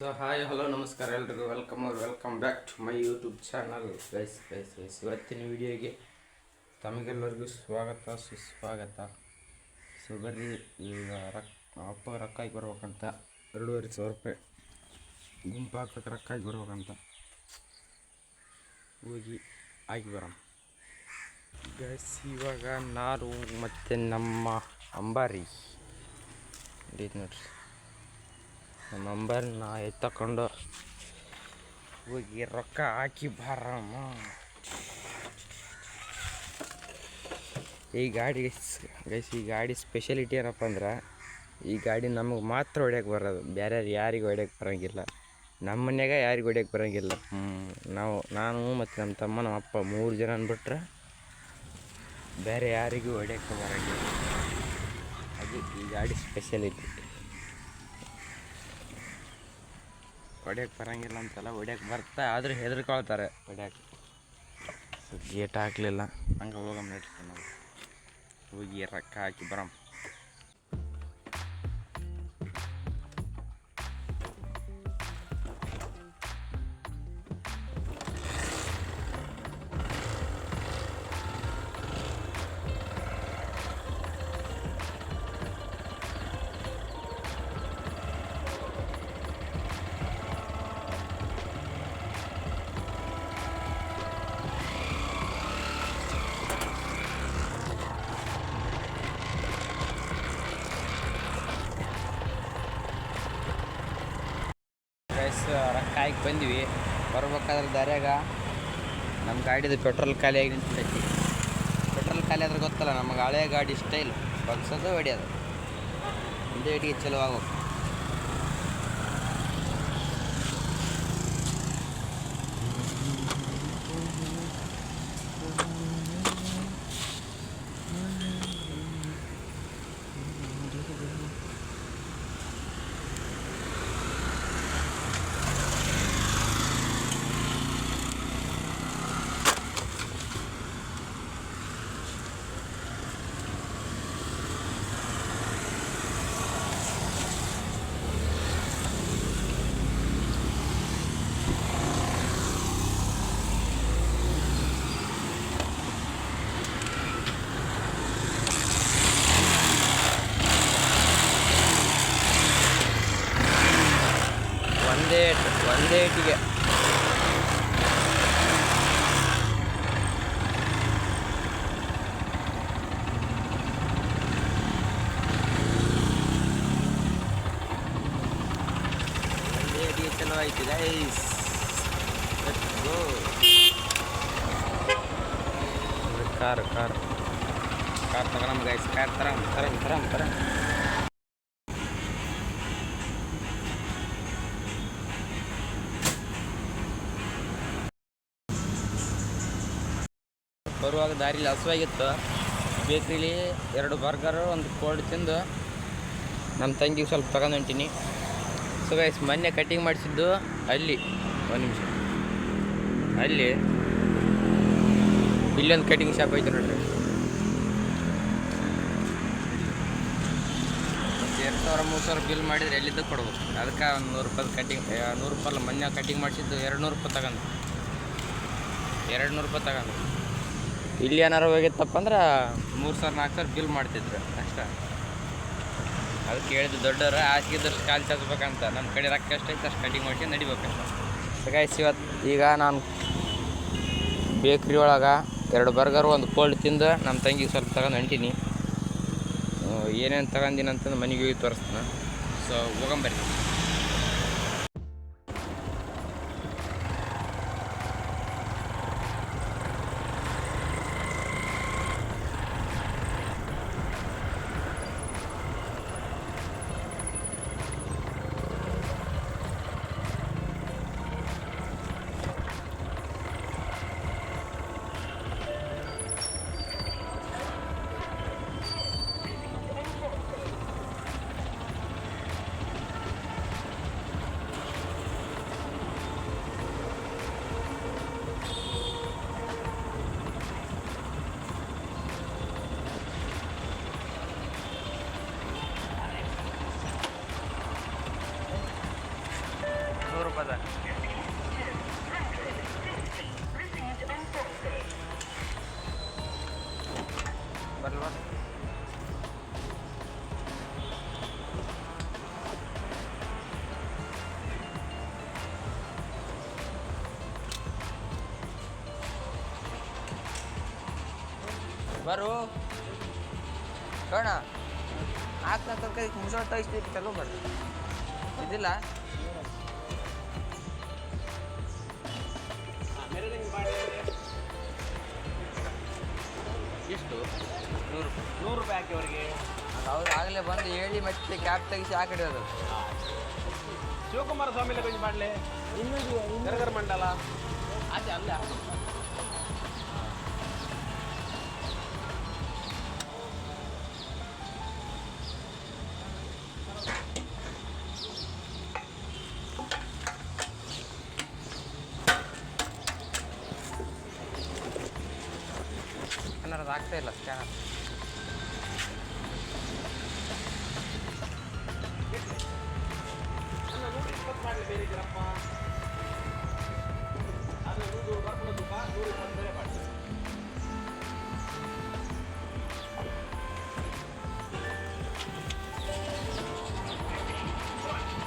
So hi hello ನಮಸ್ಕಾರ ಎಲ್ರಿಗೂ. Welcome ಅವ್ರು welcome back to my YouTube channel guys guys guys ಇವತ್ತಿನ ವಿಡಿಯೋಗೆ ತಮಗೆಲ್ಲರಿಗೂ ಸ್ವಾಗತ, ಸುಸ್ವಾಗತ. ಸೊ ಬರ್ರಿ, ಈಗ ರೊಕ್ಕ ಅಪ್ಪ ರೊಕ್ಕ ಹಾಕಿ ಬರ್ಬೇಕಂತ ಎರಡೂವರೆ ಸಾವಿರ ರೂಪಾಯಿ. ಗುಂಪು ಹಾಕ್ಬೇಕು ರೊಕ್ಕ ಹಾಕಿ ಬರ್ಬೇಕಂತ. ಹೋಗಿ ಹಾಕಿ ಬರೋಣ. ಗೈಸ್ ಇವಾಗ ನಾನು ಮತ್ತು ನಮ್ಮ ಅಂಬಾರಿ. ಇದು ನೋಡ್ರಿ ನಾ ಎತ್ತಕೊಂಡು ಹೋಗಿ ರೊಕ್ಕ ಹಾಕಿ ಬಾರಮ್ಮ. ಈ ಗಾಡಿ ಗೈಸ್ ಈ ಗಾಡಿ ಸ್ಪೆಷಲಿಟಿ ಏನಪ್ಪ ಅಂದ್ರೆ ಈ ಗಾಡಿ ನಮಗೆ ಮಾತ್ರ ಹೊಡ್ಯಕ್ಕೆ ಬರೋದು. ಬೇರೆ ಯಾರಿಗೂ ಹೊಡ್ಯಕ್ಕೆ ಬರೋಂಗಿಲ್ಲ. ನಮ್ಮ ಮನ್ಯಾಗ ಯಾರಿಗೂ ಹೊಡ್ಯಕ್ಕೆ ಬರೋಂಗಿಲ್ಲ. ನಾವು, ನಾನು ಮತ್ತು ನಮ್ಮ ತಮ್ಮ ನಮ್ಮ ಅಪ್ಪ ಮೂರು ಜನ ಅಂದ್ಬಿಟ್ರೆ ಬೇರೆ ಯಾರಿಗೂ ಹೊಡ್ಯಕ್ಕೆ ಬರೋಂಗಿಲ್ಲ. ಅದು ಈ ಗಾಡಿ ಸ್ಪೆಷಲಿಟಿ ಹೊಡ್ಯಕ್ಕೆ ಬರಂಗಿಲ್ಲ ಅಂತಲ್ಲ ಹೊಡ್ಯಕ್ಕೆ ಬರ್ತಾ ಆದರೆ ಹೆದರ್ಕೊಳ್ತಾರೆ. ಹೊಡ್ಯಕ್ಕೆ ಗೇಟ್ ಹಾಕಲಿಲ್ಲ. ಹಂಗೆ ಹೋಗಮ್ಮ ನಾವು ಹೋಗಿ ರೊಕ್ಕ ಹಾಕಿ ಬರಮ್. ಬಂದ್ವಿ. ಬರ್ಬೇಕಾದ್ರೆ ದಾರ್ಯಾಗ ನಮ್ಮ ಗಾಡಿದು ಪೆಟ್ರೋಲ್ ಖಾಲಿಯಾಗಿ ನಿಂತೈತಿ ಪೆಟ್ರೋಲ್ ಖಾಲಿ ಆದ್ರೆ ಗೊತ್ತಲ್ಲ, ನಮಗೆ ಹಳೆ ಗಾಡಿ ಸ್ಟೈಲ್ ಬಗ್ಸೋದು ಹೊಡಿಯೋದು. ಒಂದೇ ಹಿಡಿಗೆ ಚಲೋ ಆಗ್ಬೇಕು. ಒಂದೇ ಇಟ್ಟಿಗೆ ಒಂದೇ ಇಟ್ಟಿಗೆ ಚಲೋ ಆಯ್ತು ಗೈಸ್ ಬರುವಾಗ ದಾರಿಲಿ ಹಸುವಾಗಿತ್ತು. ಬೇಕ್ರಿಲಿ ಎರಡು ಬರ್ಗರು ಒಂದು ಕೋಲ್ಡ್ ತಿಂದು ನಮ್ಮ ತಂಗಿಗೆ ಸ್ವಲ್ಪ ತಗೊಂಡು ಹೊಂಟೀನಿ. ಸೊ ಗೈಸ್ ಮೊನ್ನೆ ಕಟಿಂಗ್ ಮಾಡಿಸಿದ್ದು ಅಲ್ಲಿ, ಒಂದು ನಿಮಿಷ. ಅಲ್ಲಿ ಇಲ್ಲೊಂದು ಕಟಿಂಗ್ ಶಾಪ್ ಐತೆ ನೋಡ್ರಿ. ಎರಡು ಸಾವಿರ, ಮೂರು ಸಾವಿರ ಬಿಲ್ ಮಾಡಿದ್ರೆ ಎಲ್ಲಿದ್ದು ಕೊಡ್ಬೇಕು? ಅದಕ್ಕೆ ಒಂದು ನೂರು ರೂಪಾಯಿ ಕಟಿಂಗ್ ನೂರು ರೂಪಾಯಿ ಮೊನ್ನೆ ಕಟಿಂಗ್ ಮಾಡಿಸಿದ್ದು ಎರಡು ನೂರು ರೂಪಾಯಿ ತಗೊಂಡು. ಎರಡು ನೂರು ರೂಪಾಯಿ ತಗೊಂಡು. ಇಲ್ಲಿ ಏನಾರು ಹೋಗಿತ್ತಪ್ಪ ಅಂದ್ರೆ ಮೂರು ಸಾವಿರ, ನಾಲ್ಕು ಸಾವಿರ ಬಿಲ್ ಮಾಡ್ತಿದ್ರು ಅಷ್ಟೇ. ಅದಕ್ಕೆ ಹೇಳಿದ್ದು ದೊಡ್ಡವರು ಹಾಸಿಗೆದಷ್ಟು ಕಾಲು ಚಾಚಬೇಕಂತ ನಮ್ಮ ಕಡೆ ರೊಕ್ಕ ಎಷ್ಟೈತೆ ಅಷ್ಟು ಕಟಿಂಗ್ ಮಾಡಿ ನಡಿಬೇಕಷ್ಟ. ಗಾಯ್ಸ್ ಇವತ್ತು ಈಗ ನಾನು ಬೇಕ್ರಿ ಒಳಗೆ ಎರಡು ಬರ್ಗರ್ ಒಂದು ಕೋಲ್ಡ್ ತಿಂದು ನಮ್ಮ ತಂಗಿಗೆ ಸ್ವಲ್ಪ ತಗೊಂಡು ಹೊಂಟೀನಿ. ಏನೇನು ತಗೊಂಡಿನಿ ಅಂತಂದು ಮನೆಗೆ ಹೋಗಿ ತೋರಿಸ್ತಾನೆ. ಸೊ ಹೋಗಂಬರ್ರಿ ಬರು. ಕಣ. ಆಗ್ತಾ ತರಕಾರಿ ಮುಸಳ ತೆಗಿಸ್ತೀವಿ ಚಲೋ ಬರ್. ಇದಿಲ್ಲ. ಎಷ್ಟು? ನೂರು ರೂಪಾಯಿ. ನೂರು ರೂಪಾಯಿ ಹಾಕಿ ಅವರಿಗೆ. ಅವ್ರು ಆಗಲೇ ಬಂದು ಹೇಳಿ ಮತ್ತೆ ಕ್ಯಾಪ್ ತೆಗಿಸಿ ಆ ಕಡೆ ಅದು ಶಿವಕುಮಾರ ಸ್ವಾಮಿ ಮಾಡಲಿ. ಮಾಡಲೆ ಗರಗರ ಮಂಡಲ. ಆಚೆ ಅಲ್ಲೇ ಇಪ್ಪತ್ತು ಬೇರೆ ಸ್ಕ್ಯಾನರ್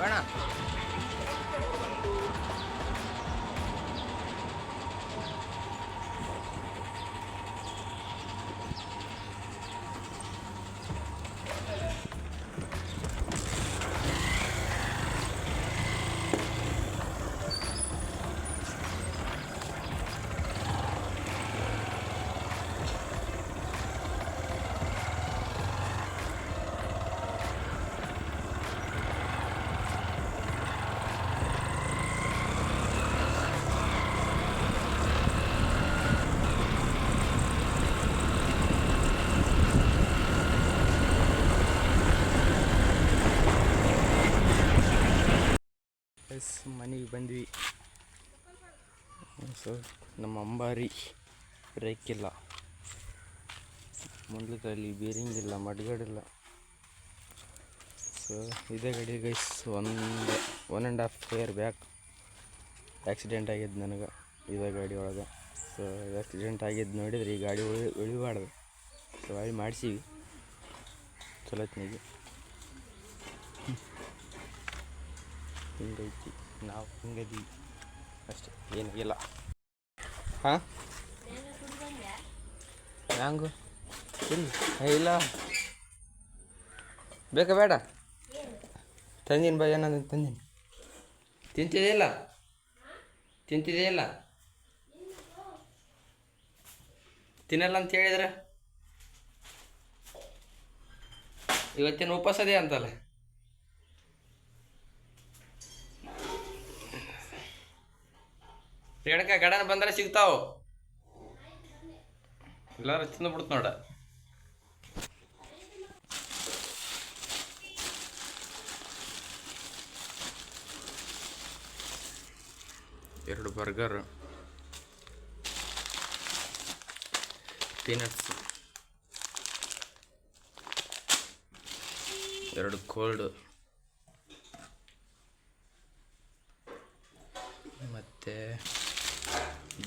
ಬೇಡ. ಎಸ್ ಮನೆಗೆ ಬಂದ್ವಿ. ಸೊ ನಮ್ಮ ಅಂಬಾರಿ ಬ್ರೇಕ್ ಇಲ್ಲ ಮುಂದದಲ್ಲಿ ಬೇರಿಂಗ್ ಇಲ್ಲ. ಮಡ್ಗಡಿಲ್ಲ ಸೊ ಇದೇ ಗಾಡಿ ಗೈಸ್ ಒಂದು one and half year back accident ಆಗಿದ್ದು ನನಗೆ ಇದೇ ಗಾಡಿ ಒಳಗೆ. ಸೊ ಆ್ಯಕ್ಸಿಡೆಂಟ್ ಆಗಿದ್ದು ನೋಡಿದ್ರೆ ಈ ಗಾಡಿ ಉಳಿ, ಉಳಿಬಾರ್ದು. ಸೊ ಅಲ್ಲಿ ಮಾಡಿಸೀವಿ. ಚಲೋತ್ನಿಗೆ ಹಿಂಗೈತಿ ನಾವು ಹಿಂಗದಿ ಅಷ್ಟೇ, ಏನು ಇಲ್ಲ. ಹಾಂ? ಹ್ಯಾಂಗು? ಇಲ್ಲಿ. ಇಲ್ಲ. ಬೇಕಾ ಬೇಡ? ತಂದೀನಿ ಬಾ ಏನಂತ ತಂದೀನಿ. ತಿಂತಿದೆಯಲ್ಲ ತಿಂತಿದೆಯಲ್ಲ ತಿನ್ನಲ್ಲ ಅಂತ ಹೇಳಿದ್ರೆ? ಇವತ್ತಿನ ಉಪವಾಸ ಅಂತಲ್ಲ. ರೇಣಕ ಗಡನ ಬಂದ್ರೆ ಸಿಗ್ತಾವ. ಇಲ್ಲಾರ ತಿಂದು ಬಿಡ್ತು ನೋಡ. ಎರಡು ಬರ್ಗರ್. ಪೀನಟ್ಸ್. ಎರಡು ಕೋಲ್ಡ್.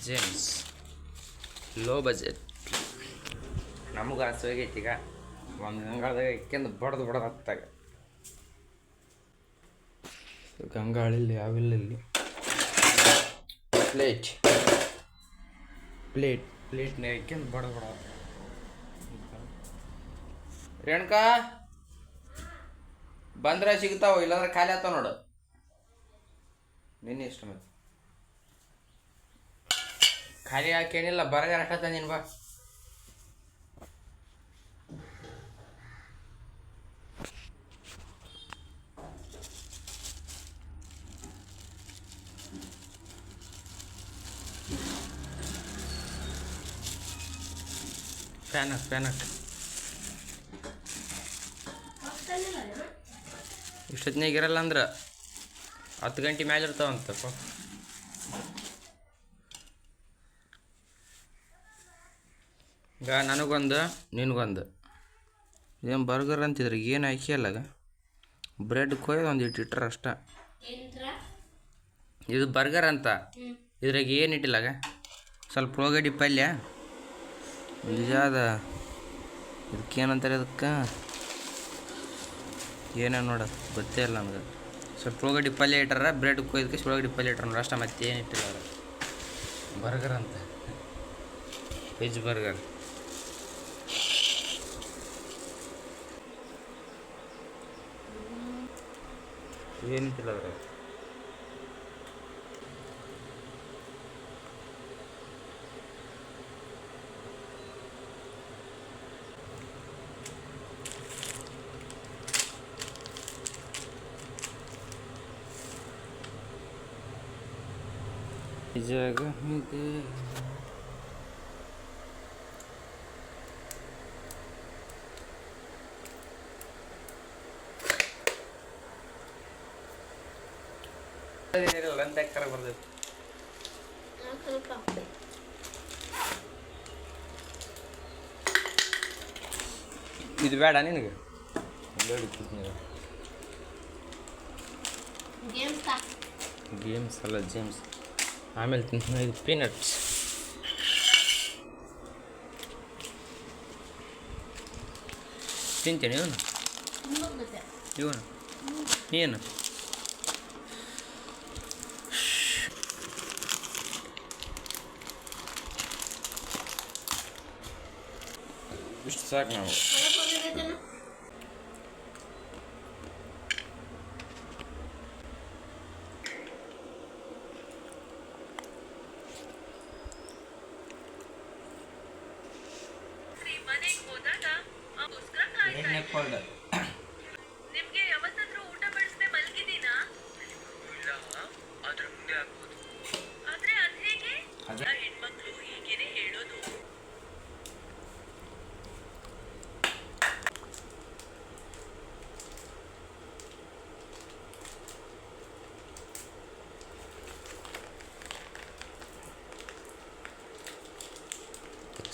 ಜೇಮ್ಸ್ ಲೋ ಬಜೆಟ್ ನಮಗೂ ಹಸುವಾಗೈತಿ ಈಗ. ಒಂದು ಗಂಗಾಳದಾಗ ಇಕ್ಕಿಂದು ಬಡ್ದು ಬಡ್ದು ಹತ್ತಾಗ. ಗಂಗಾಳಲ್ಲಿ ಯಾವಿಲ್ಲ ಇಲ್ಲಿ ಪ್ಲೇಟ್ ಪ್ಲೇಟ್ ಪ್ಲೇಟ್ನಾಗ ಇಕ್ಕಿಂದು ಬಡ್ದು ಬಡ ರೇಣುಕಾ ಬಂದ್ರೆ ಸಿಗ್ತಾವ? ಇಲ್ಲಾಂದ್ರೆ ಖಾಲಿ ಆತಾವ ನೋಡು. ನಿನ್ನೆ ಇಷ್ಟ ಮತ್ತೆ. ಖಾಲಿ ಹಾಕೇನಿಲ್ಲ ಬರ್ಗರ್ ಅಷ್ಟ ತಂದಿನ ಬಾ. ಫ್ಯಾನ್ ಹಾಕ್ ಫ್ಯಾನ್ ಇರಲ್ಲ ಅಂದ್ರೆ ಹತ್ತು ಗಂಟೆ ಮ್ಯಾಲೆ ಇರ್ತಾವಂತಪ್ಪ. ಈಗ ನನಗೊಂದು ನಿನಗೊಂದು. ಏನು ಬರ್ಗರ್ ಅಂತಿದ್ರೆ? ಏನು ಹಾಕಿ ಅಲ್ಲಾಗ ಬ್ರೆಡ್ ಕೊಯ್ದು ಒಂದು ಇಟ್ಟು ಇಟ್ರೆ ಅಷ್ಟ ಇದು ಬರ್ಗರ್ ಅಂತ? ಇದ್ರಾಗ ಏನು ಇಟ್ಟಿಲ್ಲಾಗ ಸ್ವಲ್ಪ ಉಳ್ಳಾಗಡ್ಡಿ ಪಲ್ಯ. ನಿಜಾದ? ಇದಕ್ಕೇನಂತಾರೆ ಅದಕ್ಕೆ? ಏನೇ ನೋಡ ಗೊತ್ತೇ ಇಲ್ಲ ನನಗೆ. ಸ್ವಲ್ಪ ಉಳ್ಳಾಗಡ್ಡಿ ಪಲ್ಯ ಇಟ್ಟಾರ ಬ್ರೆಡ್ ಕೊಯ್ದಕ್ಕೆ ಉಳ್ಳಾಗಡ್ಡಿ ಪಲ್ಯ ಇಟ್ಟಾರ ಅಷ್ಟ ಮತ್ತೆ ಏನು ಇಟ್ಟಿಲ್ಲ ಬರ್ಗರ್ ಅಂತ. ವೆಜ್ ಬರ್ಗರ್ ये नीचे लग रहा है। जगह में ಅಂತ ಬರ್ತೈತಿ ಇದು ಬೇಡ ನಿನಗೆ. ಗೇಮ್ಸ್ ಅಲ್ಲ ಜೇಮ್ಸ್ ಆಮೇಲೆ ತಿಂತೀನಿ ಇದು ಪೀನಟ್ಸ್ ತಿಂತೇನೆ ಇವನು. ಇವನು? ಏನು? ಇಷ್ಟು ಸಾಕು ನಾವು ಮನೆಗೆ ಹೋದಾಗ ಆ ಪುಸ್ತಕ ಕಾಯ್ತಾ ನಿಮ್ಗೆ ಯಾವತ್ತಾದ್ರೂ ಊಟ ಬಡಿಸ್ದೆ ಮಲಗಿದೀನಾ ಆದ್ರೆ ಅದ್ ಹೇಗೆ ಅದೇ. ಆ ಹೆಣ್ಮಕ್ಳು ಹೀಗೇನೆ ಹೇಳೋದು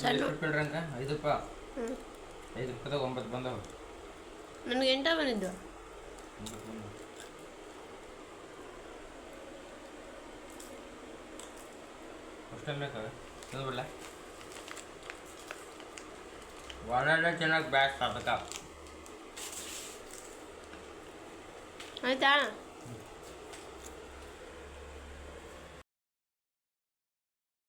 ಐದು ರೂಪಾಯಿ ಐದು ರೂಪಾಯಿದಾಗ ಒಂಬತ್ತು ಬಂದವು. ನನಗೆ ಎಂಟ ಬಂದಿದ್ದು? ಅಷ್ಟೊಂದು ಬೇಕಾಗ ಅದು ಬಿಡಲ? ಒಳ್ಳೆ ಚೆನ್ನಾಗಿ ಬ್ಯಾಕ್ ಅದಕ್ಕೆ. ಆಯ್ತಾ?